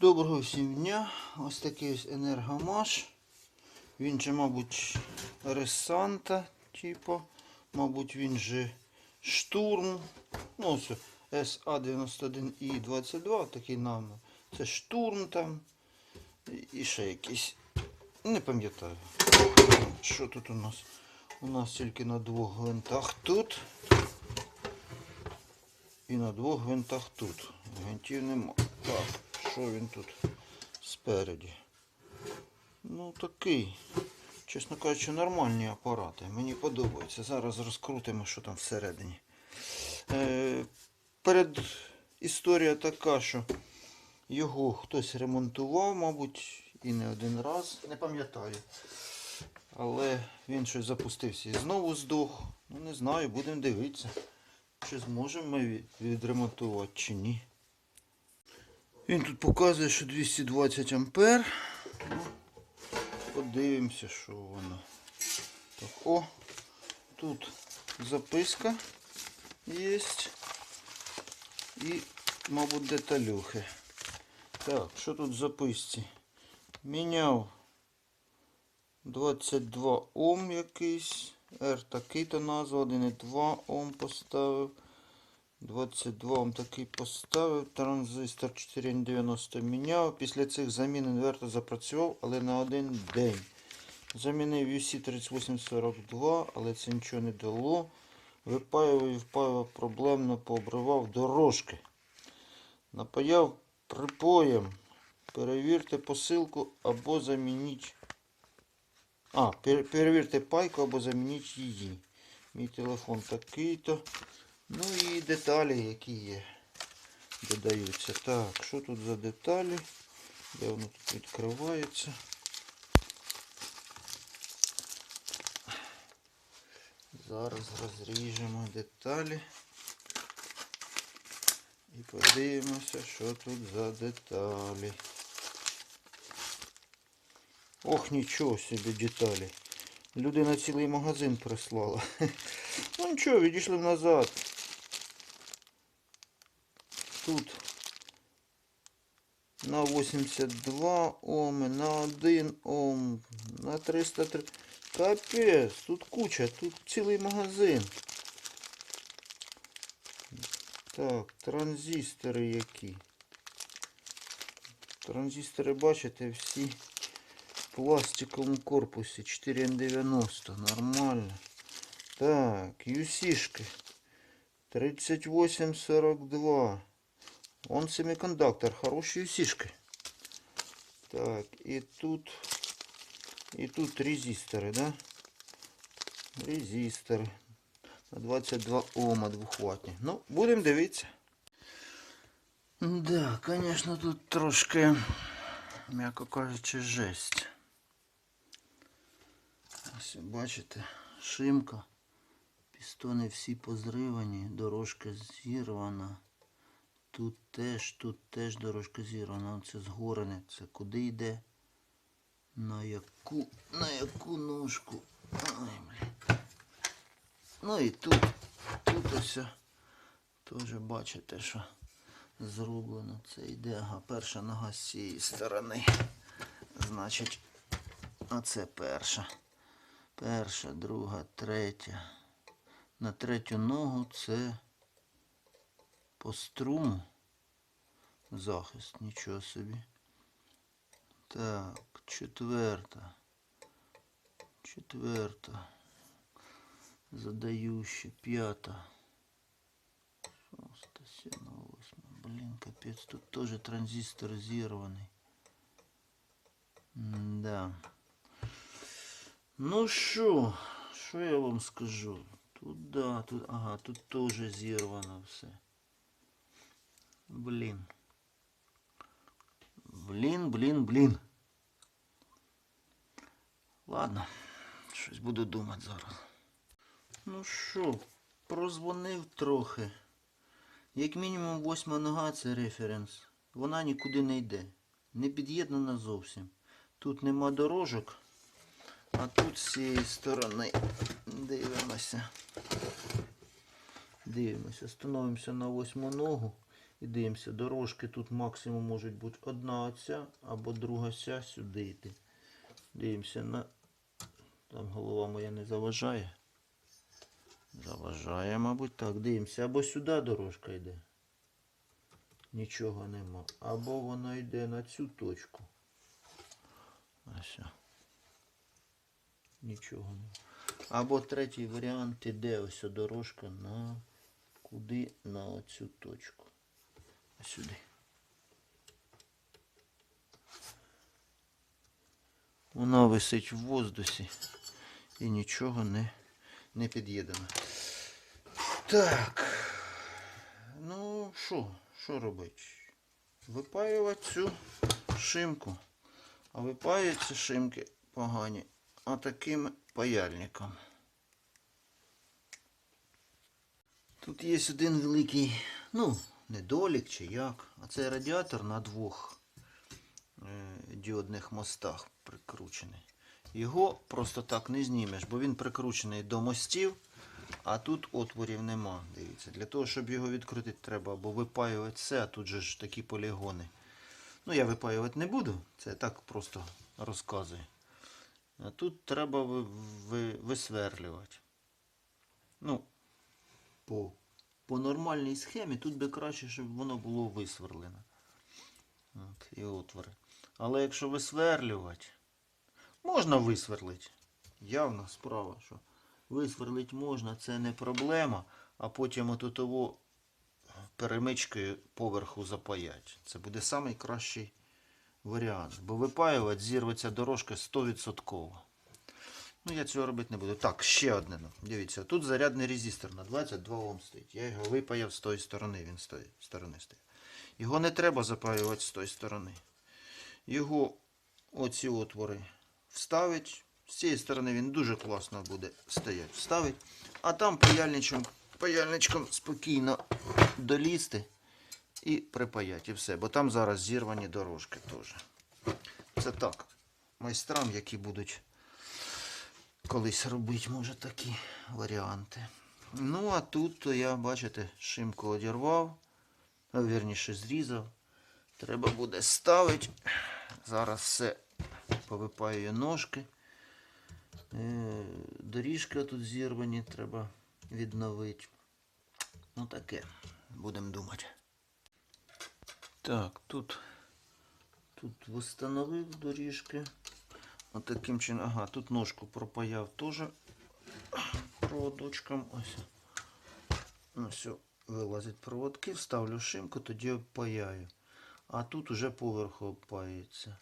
Доброго всім дня. Ось такий ось енергомаш. Він же, мабуть, Ресанта, типу. Мабуть, він же штурм. Ну, ось SA91І22, такий нам. Це штурм там. І- ще якийсь. Не пам'ятаю. Що тут у нас? У нас тільки на двох гвинтах тут. І на двох гвинтах тут. Гвинтів нема. Так, що він тут спереді? Ну такий, чесно кажучи, нормальні апарати. Мені подобається. Зараз розкрутимо, що там всередині. Е, перед історія така, що його хтось ремонтував, мабуть, і не один раз. Не пам'ятаю. Але він щось запустився і знову здох. Ну не знаю, будемо дивитися. Чи зможемо ми відремонтувати чи ні. Він тут показує, що 220 ампер. Ну, подивимося, що воно. Так, о, тут записка є. І, мабуть, деталюхи. Так, що тут в записці? Міняв 22 Ом якийсь. R такий-то назва, 1,2 Ом поставив. 22 Ом такий поставив. Транзистор 490 міняв. Після цих замін інвертор запрацював, але на один день. Замінив UC 3842, але це нічого не дало. Випаював і впаював проблемно, пообривав дорожки. Напаяв припоєм. Перевірте посилку або замініть. А, перевірте пайку або замініть її. Мій телефон такий-то. Ну і деталі, які є. Додаються. Так, що тут за деталі? Де воно тут відкривається? Зараз розріжемо деталі. І подивимося, що тут за деталі. Ох, нічого собі деталі. Людина цілий магазин прислала. Ну нічого, відійшли назад. Тут на 82 Оми, на 1 Ом, на 303. Капець, тут куча, тут цілий магазин. Так, транзистори які. Транзистори, бачите, всі в пластиковому корпусі 4Н90. Нормально. Так, юсишки. 3842. Он семикондуктор. Хороші юсишки. Так, і тут. І тут резистори, да? Резистори. На 22 Ома двохватні. Ну, будемо дивитися. Да, конечно, тут трошки, м'яко кажучи, жесть. Ось бачите, шимка. Пістони всі позривані, дорожка зірвана. Тут теж, тут теж дорожка зірвана. Оце згорене. Це куди йде? На яку, на яку ножку? Блін. Ну і тут, тут ось теж бачите, що зроблено. Це йде, ага, перша нога з цієї сторони. Значить, оце перша. Перша, друга, третя. На третю ногу це по струму. Захист, нічого собі. Так, четверта. Четверта. Задающа. П'ята. Шоста, сьома, восьма. Блін, капець, тут теж транзистор зірваний. Да. Ну що, що я вам скажу? Тут да, тут, ага, тут теж зірвано все. Блін. Блін, блін, блін. Ладно, щось буду думати зараз. Ну що, прозвонив трохи. Як мінімум восьма нога це референс. Вона нікуди не йде. Не під'єднана зовсім. Тут нема дорожок. А тут з цієї сторони дивимося. Дивимося, становимося на восьму ногу І дивимося, дорожки тут максимум можуть бути одна оця або друга ця сюди йти. Дивимося на. Там голова моя не заважає. Заважає, мабуть, так. Дивимося. Або сюди дорожка йде. Нічого нема. Або вона йде на цю точку. Ось. Нічого нема. Або третій варіант іде ось дорожка на куди? На оцю точку. Сюди. Вона висить в воздусі і нічого не, не під'єднано. Так. Ну, що? Що робити? Випаювати цю шимку. А випаюються шимки погані. Отаким паяльником. Тут є один великий, ну, недолік чи як. А це радіатор на двох е, діодних мостах прикручений. Його просто так не знімеш, бо він прикручений до мостів, а тут отворів нема. Дивіться, для того, щоб його відкрутити, треба або випаювати все, а тут же ж такі полігони. Ну, я випаювати не буду, це так просто розказую. А тут треба ви, ви, висверлювати. Ну, по, по нормальній схемі тут би краще, щоб воно було висверлене. От, і отвори. Але якщо висверлювати, можна висверлити. Явна справа, що висверлити можна, це не проблема, а потім отут того перемичкою поверху запаять. Це буде найкращий варіант. Бо випаювати зірветься дорожка 100%. Ну, я цього робити не буду. Так, ще одне. ну. Дивіться, тут зарядний резистор на 22 Ом стоїть. Я його випаяв з тої сторони, він з тої сторони стоїть. Його не треба запаювати з тої сторони. Його оці отвори вставить. З цієї сторони він дуже класно буде стояти. Вставить. А там паяльничком, паяльничком спокійно долізти і припаяти. І все. Бо там зараз зірвані дорожки теж. Це так. Майстрам, які будуть колись робити, може, такі варіанти. Ну, а тут то я, бачите, шимку одірвав, вірніше зрізав. Треба буде ставити. Зараз все повипаюю ножки. Е, Доріжки тут зірвані, треба відновити. Ну таке, будемо думати. Так, тут, тут встановив доріжки. Отаким чином. Ага, тут ножку пропаяв теж проводочком. Ось. Ось вилазить проводки, вставлю шимку, тоді обпаяю. А тут уже поверху обпаюється.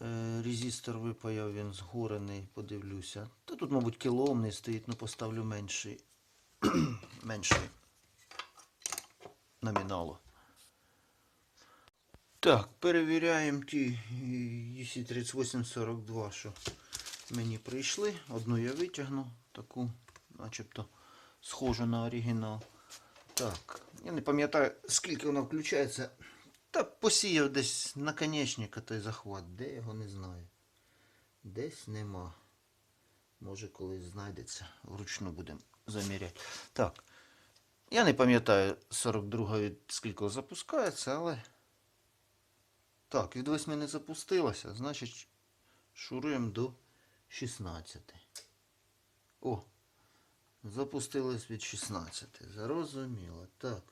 Е, резистор випаяв, він згорений, подивлюся. Та тут, мабуть, кілоомний стоїть, ну поставлю менший. менший номіналу. Так, перевіряємо ті EC3842, що мені прийшли. Одну я витягну, таку, начебто, схожу на оригінал. Так, я не пам'ятаю, скільки вона включається. Та посіяв десь наконечника той захват. Де його не знаю. Десь нема. Може колись знайдеться. Вручну будемо заміряти. Так. Я не пам'ятаю 42 від скільки запускається, але. Так, від 8 не запустилося, значить шуруємо до 16. О, запустилось від 16. Зрозуміло. Так.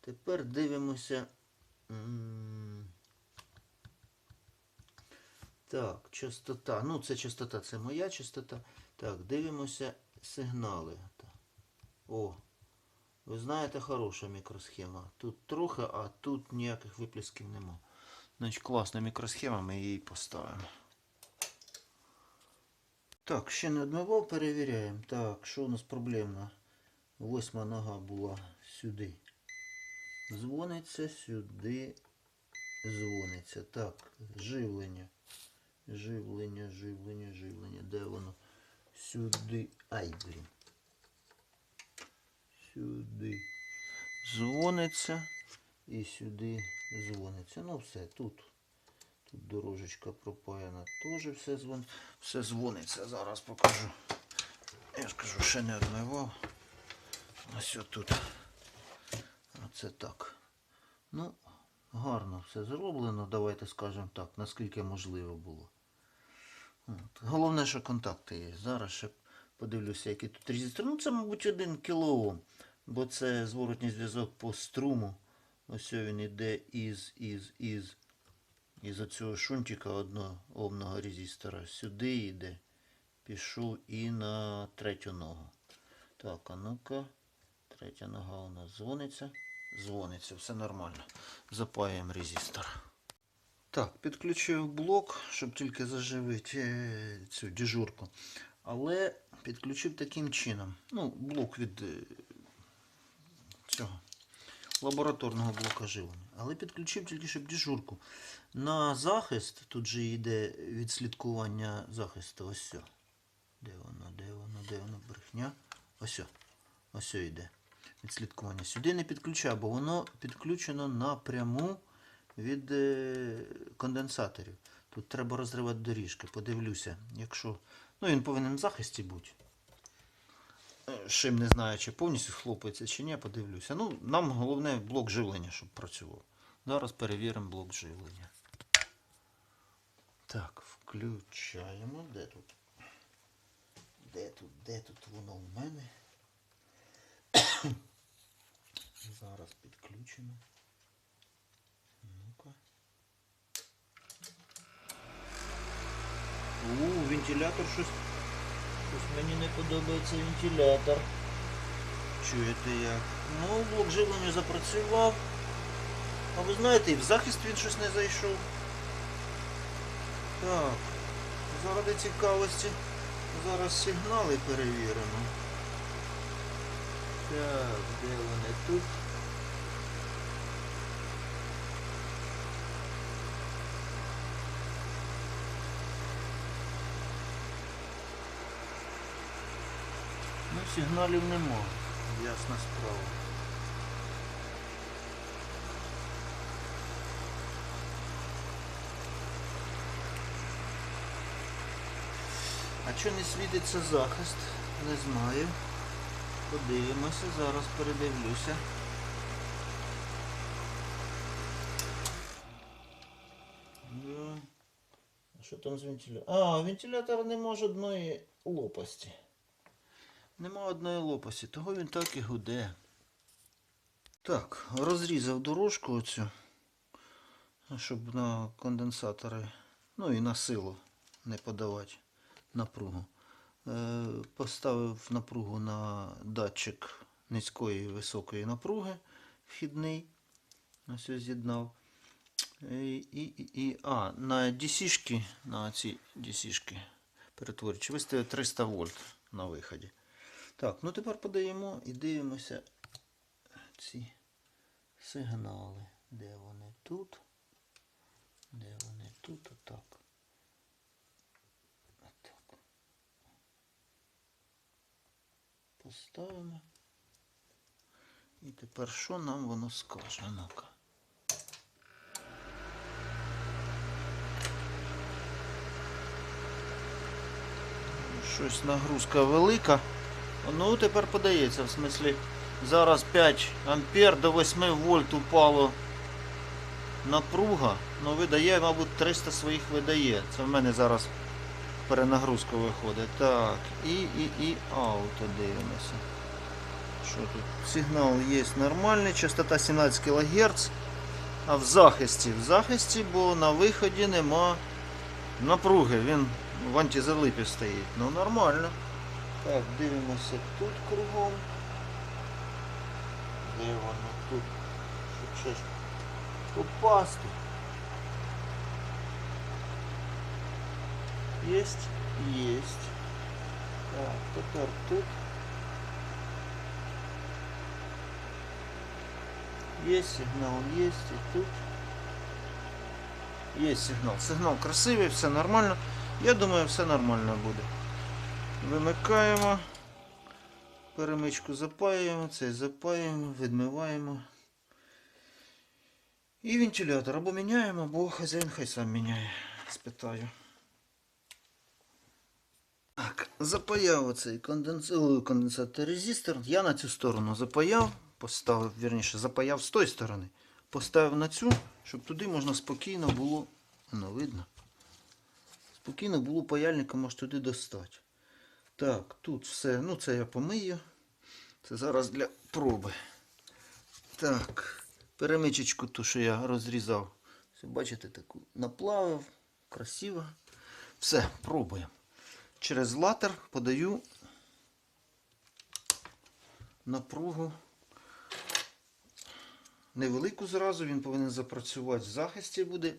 Тепер дивимося. Так, частота. Ну, це частота, це моя частота. Так, дивимося сигнали. О, ви знаєте, хороша мікросхема. Тут трохи, а тут ніяких виплесків нема. Значить, класна мікросхема, ми її поставимо. Так, ще не одмивав, перевіряємо. Так, що у нас проблемно? Восьма нога була сюди. Дзвониться сюди. Дзвониться. Так, живлення. Живлення, живлення, живлення. Де воно? Сюди. Ай, блін. Сюди. Дзвониться. І сюди дзвониться. Ну все, тут. Тут дорожечка пропаяна. Теж все дзвон... все дзвониться. Зараз покажу. Я ж кажу, ще не одмивав. Ось тут. Оце так. Ну, гарно все зроблено, давайте скажемо так, наскільки можливо було. От. Головне, що контакти є. Зараз ще подивлюся, який тут резистор. Ну, це, мабуть, 1 кОм, бо це зворотній зв'язок по струму. Ось він іде із, із, із. Із оцього шунтика одного омного резистора. Сюди йде. Пішов і на третю ногу. Так, а ну-ка. Третя нога у нас дзвониться. Дзвониться, все нормально. Запаємо резистор. Так, підключив блок, щоб тільки заживити е, цю дежурку. Але підключив таким чином. Ну, блок від е, лабораторного блока живлення. Але підключив тільки щоб дежурку. На захист, тут же йде відслідкування захисту. Ось. Де воно, де воно, де воно, брехня. Ось. Ось йде. Відслідкування. Сюди не підключаю, бо воно підключено напряму від е, конденсаторів. Тут треба розривати доріжки. Подивлюся, якщо. Ну, він повинен в захисті бути. Шим не знаю, чи повністю хлопається, чи ні, подивлюся. Ну, нам головне блок живлення, щоб працював. Зараз перевіримо блок живлення. Так, включаємо. Де тут? Де тут, де тут воно в мене? Зараз підключимо. Ну-ка. У, вентилятор щось. Щось мені не подобається вентилятор. Чуєте як? Ну, блок живлення запрацював. А ви знаєте, і в захист він щось не зайшов. Так. Заради цікавості. Зараз сигнали перевіримо. Так, де вони тут? Сигналів нема. Ясна справа. А що не світиться захист? Не знаю. Подивимося, зараз передивлюся. А що там з вентилятором? А, вентилятор не може одної лопасті. Нема одної лопасті, того він так і гуде. Так, розрізав дорожку оцю, щоб на конденсатори, ну і на силу не подавати напругу. Е, Поставив напругу на датчик низької і високої напруги вхідний. Ось з'єднав. І, і, і, і, а, на DC-шки, на ці DC-шки перетворюючи, виставив 300 вольт на виході. Так, ну тепер подаємо і дивимося ці сигнали. Де вони тут? Де вони тут? Отак. Отак. Поставимо. І тепер що нам воно скаже? Ну-ка. Щось нагрузка велика. Ну, тепер подається, в смислі, зараз 5 ампер до 8 вольт упало напруга. Ну, видає, мабуть, 300 своїх видає. Це в мене зараз перенагрузка виходить. Так, і, і, і ауто дивимося. Що тут? Сигнал є нормальний, частота 17 кГц. А в захисті, в захисті, бо на виході нема напруги. Він в антизалипі стоїть. Ну нормально. Так, дивимося тут кругом. Де воно тут? Щоб щось попасти. Єсть? Єсть. Так, тепер тут. Є сигнал, є і тут. Є сигнал. Сигнал красивий, все нормально. Я думаю, все нормально буде. Вимикаємо. Перемичку запаюємо, цей запаюємо, відмиваємо. І вентилятор або міняємо, або хазяїн хай сам міняє. Спитаю. Так, запаяв оцей конденс... конденсатор резистор. Я на цю сторону запаяв, поставив, вірніше, запаяв з тої сторони. поставив на цю, щоб туди можна спокійно було. Ну, видно. Спокійно було паяльником аж туди достати. Так, тут все. Ну, це я помию. Це зараз для проби. Так, перемичечку, ту, що я розрізав. Все, бачите, таку наплавив. Красиво. Все, пробуємо. Через латер подаю напругу. Невелику зразу, він повинен запрацювати в захисті буде.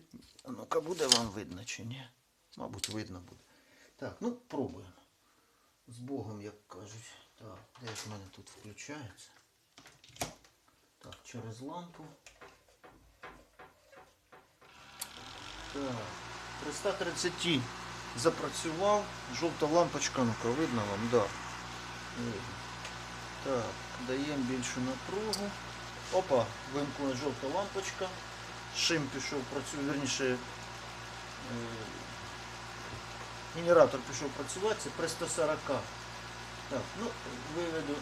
Ну-ка буде вам видно чи ні? Мабуть, видно буде. Так, ну пробуємо. З Богом, як кажуть. Так, де в мене тут включається? Так, через лампу. Так, при 130 запрацював. Жовта лампочка, ну-ка, видно вам, да. Видно. Так, даємо більшу напругу. Опа, вимкнула жовта лампочка. Шим пішов працює, верніше, е, генератор пішов працювати, це при 140. Так, ну, виведу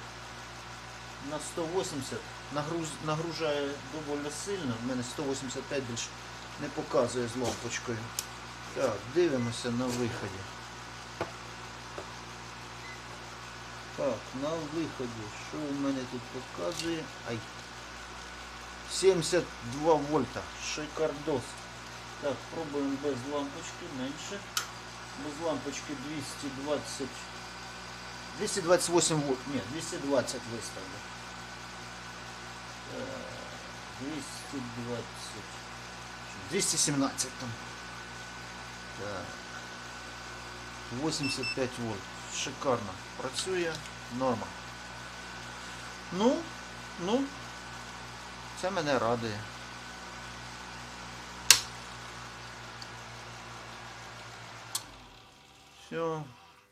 на 180. Нагруз, нагружає доволі сильно. В мене 185 більше не показує з лампочкою. Так, дивимося на виході. Так, на виході. Що у мене тут показує? Ай. 72 вольта. Шикардос. Так, пробуємо без лампочки, менше. Без лампочки 220. 228 вольт. Ні, 220 виставлю. Так, 220. 217 там. Так. 85 вольт. Шикарно. Працює. Норма. Ну, ну, це мене радує. Все.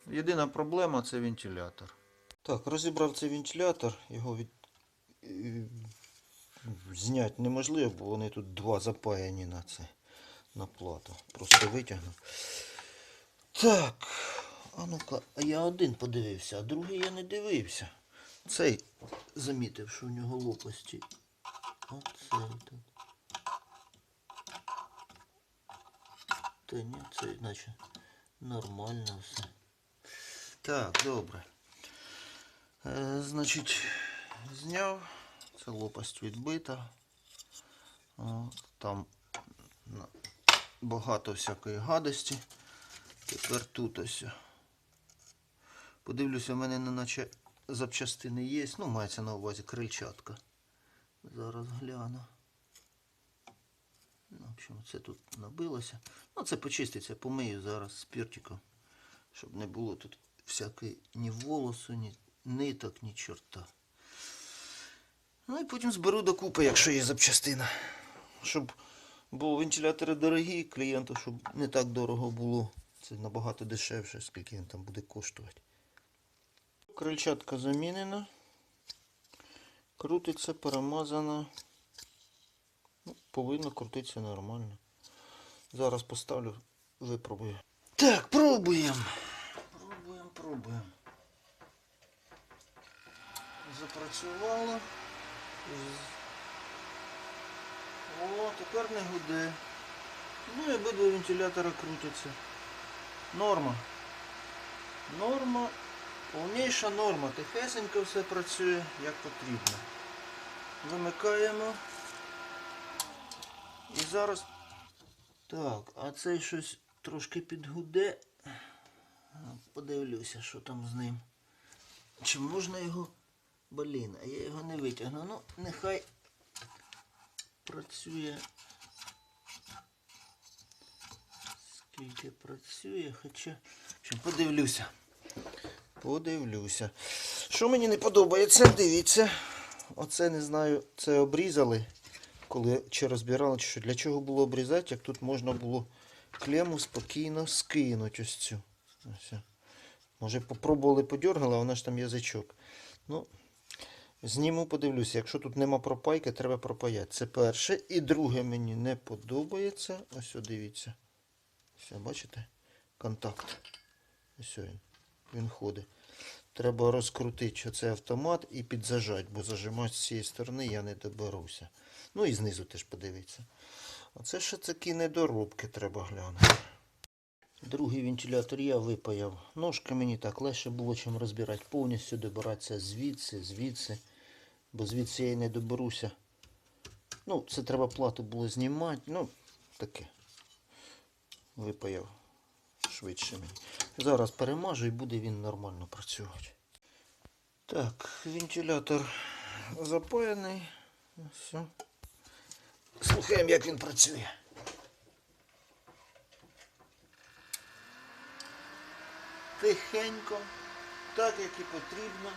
Єдина проблема це вентилятор. Так, розібрав цей вентилятор, його від... е, зняти неможливо, бо вони тут два запаяні на це на плату. Просто витягнув. Так, а ну-ка, я один подивився, а другий я не дивився. Цей замітив, що в нього лопасті. Оцей тут. Та ні, цей наче нормально все. Так, добре. Е, значить, зняв. Це лопасть відбита. О, там багато всякої гадості. Тепер тут ось. Подивлюся, в мене не наче запчастини є. Ну, мається на увазі крильчатка. Зараз гляну. Ну, общем, це тут набилося. Ну, це почиститься, помию зараз спіртиком, щоб не було тут всякої ні волосу, ні ниток, ні чорта. Ну і потім зберу докупи, якщо є запчастина. Щоб, бо вентилятори дорогі, клієнту, щоб не так дорого було. Це набагато дешевше, скільки він там буде коштувати. Крильчатка замінена. Крутиться, перемазана. Ну, повинно крутитися нормально. Зараз поставлю, випробую. Так, пробуємо. Пробуємо, пробуємо. Запрацювало. О, тепер не гуде. Ну і обидва вентилятора крутяться. Норма. Норма. Повніша норма. Тихесенько все працює як потрібно. Вимикаємо. І зараз. Так, а цей щось трошки підгуде. Подивлюся, що там з ним. Чи можна його. Блін, а я його не витягну. Ну, нехай працює. Скільки працює, хоча. Що, подивлюся. Подивлюся. Що мені не подобається, дивіться. Оце не знаю, це обрізали, коли чи розбирали, чи що. Для чого було обрізати, як тут можна було клему спокійно скинути ось цю. Ось. Може попробували подергали, а вона ж там язичок. Ну, зніму, подивлюся. Якщо тут нема пропайки, треба пропаяти. Це перше. І друге мені не подобається. Ось дивіться. Все, бачите? Контакт. Ось він. Він ходить. Треба розкрутити що це автомат і підзажати, бо зажимати з цієї сторони я не доберуся. Ну і знизу теж подивіться. Оце ще такі недоробки треба глянути. Другий вентилятор я випаяв. Ножка мені так легше було чим розбирати. Повністю добиратися звідси, звідси. Бо звідси я й не доберуся. Ну, це треба плату було знімати. Ну, таке. Випаяв швидше мені. Зараз перемажу і буде він нормально працювати. Так, вентилятор запаяний. Все. Слухаємо, як він працює. Тихенько, так як і потрібно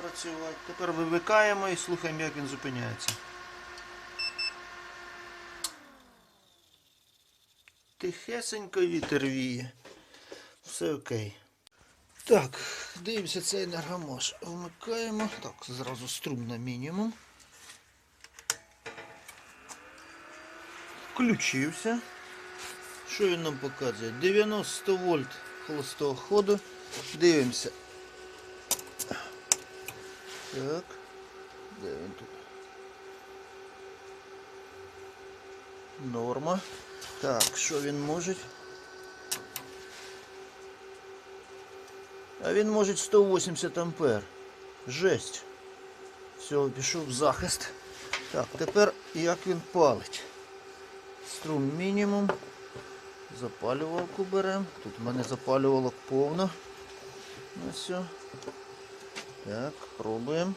працювати. Тепер вимикаємо і слухаємо, як він зупиняється. Тихесенько вітер віє. Все окей. Так, дивимося цей енергомаш. Вмикаємо. Так, зразу струм на мінімум. Включився. Що він нам показує? 90 вольт холостого ходу. Дивимося. Так. Де він тут? Норма. Так, що він може? А він може 180 ампер. Жесть. Все, пішов в захист. Так, тепер як він палить. Струм мінімум. Запалювалку беремо. Тут в мене запалювалок повно. Ну все. Так, пробуємо.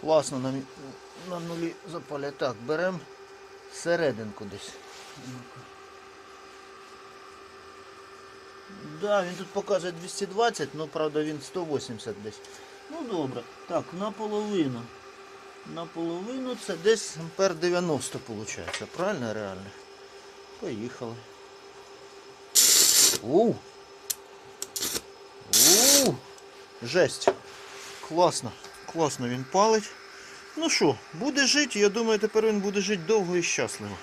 Класно на, на нулі запалює. Так, беремо серединку десь. Да, він тут показує 220, ну правда він 180 десь. Ну добре. Так, наполовину. Наполовину це десь ампер 90 виходить. Правильно реально? Поїхали. Оу! Оу! Жесть. Класно. Класно він палить. Ну що, буде жити, я думаю, тепер він буде жити довго і щасливо.